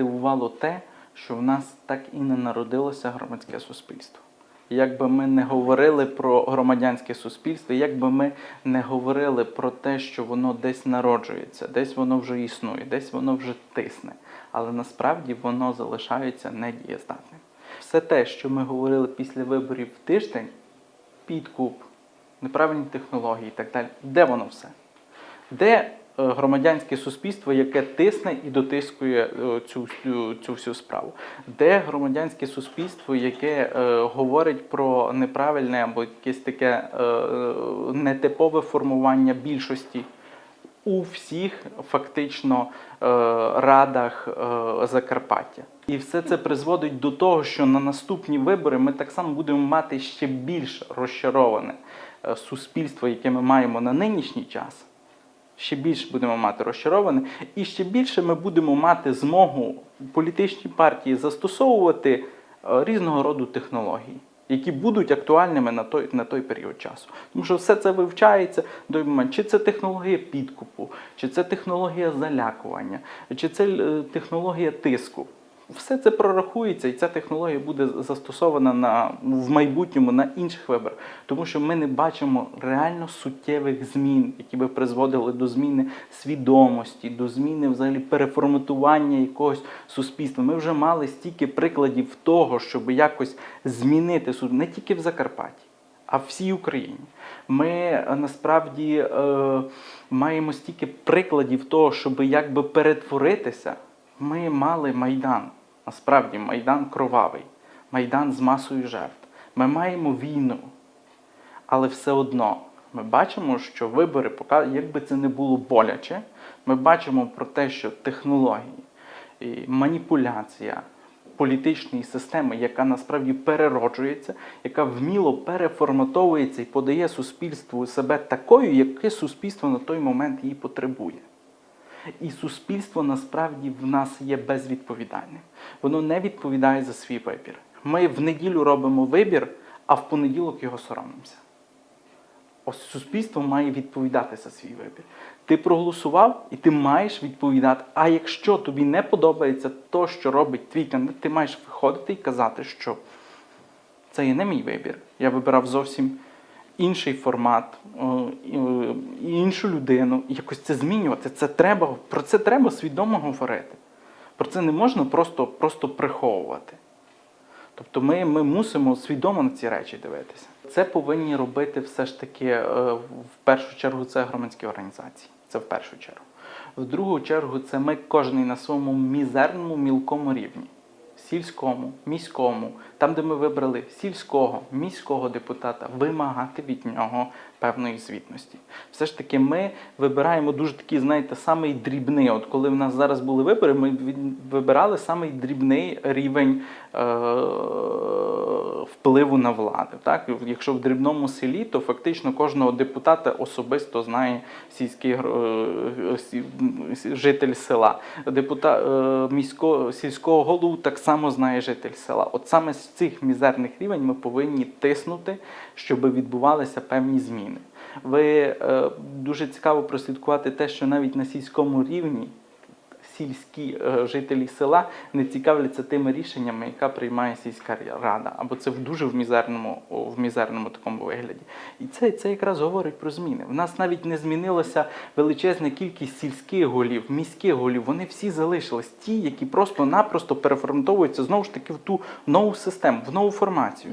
здивувало те, що в нас так і не народилося громадське суспільство. Як би ми не говорили про громадянське суспільство, як би ми не говорили про те, що воно десь народжується, десь воно вже існує, десь воно вже тисне, але насправді воно залишається недієздатним. Все те, що ми говорили після виборів в тиждень, підкуп, неправильні технології і так далі, де воно все? Де громадянське суспільство, яке тисне і дотискує е, цю, цю, всю справу? Де громадянське суспільство, яке е, говорить про неправильне або якесь таке е, е, нетипове формування більшості у всіх фактично е, радах е, Закарпаття? І все це призводить до того, що на наступні вибори ми так само будемо мати ще більш розчароване е, суспільство, яке ми маємо на нинішній час ще більше будемо мати розчароване, і ще більше ми будемо мати змогу політичні партії застосовувати е, різного роду технології, які будуть актуальними на той, на той період часу. Тому що все це вивчається до моменту, чи це технологія підкупу, чи це технологія залякування, чи це е, технологія тиску. Все це прорахується, і ця технологія буде застосована на, в майбутньому на інших виборах, тому що ми не бачимо реально суттєвих змін, які би призводили до зміни свідомості, до зміни взагалі переформатування якогось суспільства. Ми вже мали стільки прикладів того, щоб якось змінити суд не тільки в Закарпатті, а всій Україні. Ми е, насправді е, маємо стільки прикладів того, щоб якби перетворитися. Ми мали майдан. Насправді майдан кровавий, майдан з масою жертв. Ми маємо війну, але все одно ми бачимо, що вибори, поки, якби це не було боляче, ми бачимо про те, що технології, маніпуляція політичної системи, яка насправді перероджується, яка вміло переформатовується і подає суспільству себе такою, яке суспільство на той момент її потребує. І суспільство насправді в нас є безвідповідальним. Воно не відповідає за свій вибір. Ми в неділю робимо вибір, а в понеділок його соромимося. Ось суспільство має відповідати за свій вибір. Ти проголосував і ти маєш відповідати. А якщо тобі не подобається то, що робить твій кандидат, ти маєш виходити і казати, що це є не мій вибір. Я вибирав зовсім інший формат, е, іншу людину. Якось це змінювати. Це треба, про це треба свідомо говорити. Про це не можна просто, просто приховувати. Тобто ми, ми мусимо свідомо на ці речі дивитися. Це повинні робити все ж таки е, в першу чергу це громадські організації. Це в першу чергу. В другу чергу це ми кожен на своєму мізерному мілкому рівні. Сільському, міському, там, де ми вибрали сільського, міського депутата, вимагати від нього певної звітності. Все ж таки, ми вибираємо дуже такий, знаєте, самий дрібний. От коли в нас зараз були вибори, ми вибирали самий дрібний рівень е- впливу на владу. Так? Якщо в дрібному селі, то фактично кожного депутата особисто знає сільський е, житель села. Депута, е, міського, сільського голову так само знає житель села. От саме з цих мізерних рівень ми повинні тиснути, щоб відбувалися певні зміни. Ви е, дуже цікаво прослідкувати те, що навіть на сільському рівні сільські е, жителі села не цікавляться тими рішеннями, яка приймає сільська рада, або це в дуже в мізерному в мізерному такому вигляді. І це це якраз говорить про зміни. В нас навіть не змінилася величезна кількість сільських голів, міських голів. Вони всі залишились, ті, які просто-напросто переформатовуються знову ж таки в ту нову систему, в нову формацію.